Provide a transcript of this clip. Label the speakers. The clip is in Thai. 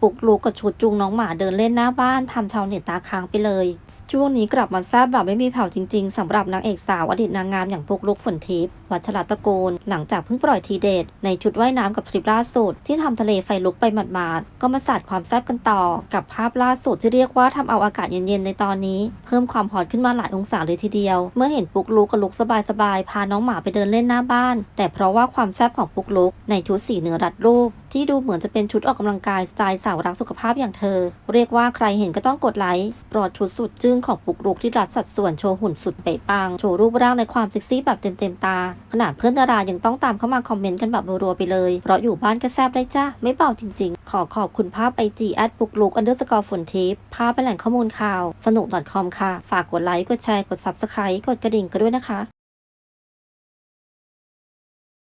Speaker 1: ปุกลุกกับชุดจูงน้องหมาเดินเล่นหน้าบ้านทำชาวเน็ตตาค้างไปเลย ช่วงนี้กลับมาแซ่บแบบไม่มีแผ่วจริงๆสำหรับนางเอกสาวอดีตนางงามอย่างปุกลุกฝนทิพย์วัชรตระกูลหลังจากเพิ่งปล่อยทีเดทในชุดว่ายน้ำกับทริปล่าสุดที่ทำทะเลไฟลุกไปหมาดๆก็มาสาดความแซ่บกันต่อ กับภาพล่าสุดที่เรียกว่าทำเอาอากาศเย็นๆในตอนนี้ เพิ่มความฮอตขึ้นมาหลายองศาเลยทีเดียว เมื่อเห็นปุกลุกกับลุกสบายๆพาน้องหมาไปเดินเล่นหน้าบ้าน แต่เพราะว่าความแซ่บของปุกลุกในชุดสีเนื้อรัดรูป ที่ดูเหมือนจะเป็นชุดออกกำลังกายสไตล์สาวรักสุขภาพอย่างเธอ เรียกว่าใครเห็นก็ต้องกดไลค์ปลอดชุดสุดจึ้งของปุกลุกที่รัดสัดส่วนโชว์หุ่นสุดเป๊ะปัง โชว์รูปร่างในความเซ็กซี่แบบเต็มๆตา ขนาดเพื่อนดารายังต้องตามเข้ามาคอมเมนต์กันแบบรัวๆไปเลย เพราะอยู่บ้านก็แซบได้จ้าไม่เบาจริงๆ ขอขอบคุณภาพไอจีแอดปุกลุกอันเดอร์สกอร์ฝนทิพย์ภาพเป็นแหล่งข้อมูลข่าว สนุก .com ค่ะ ฝากกดไลค์กดแชร์กด subscribe กดกระดิ่งกันด้วยนะคะ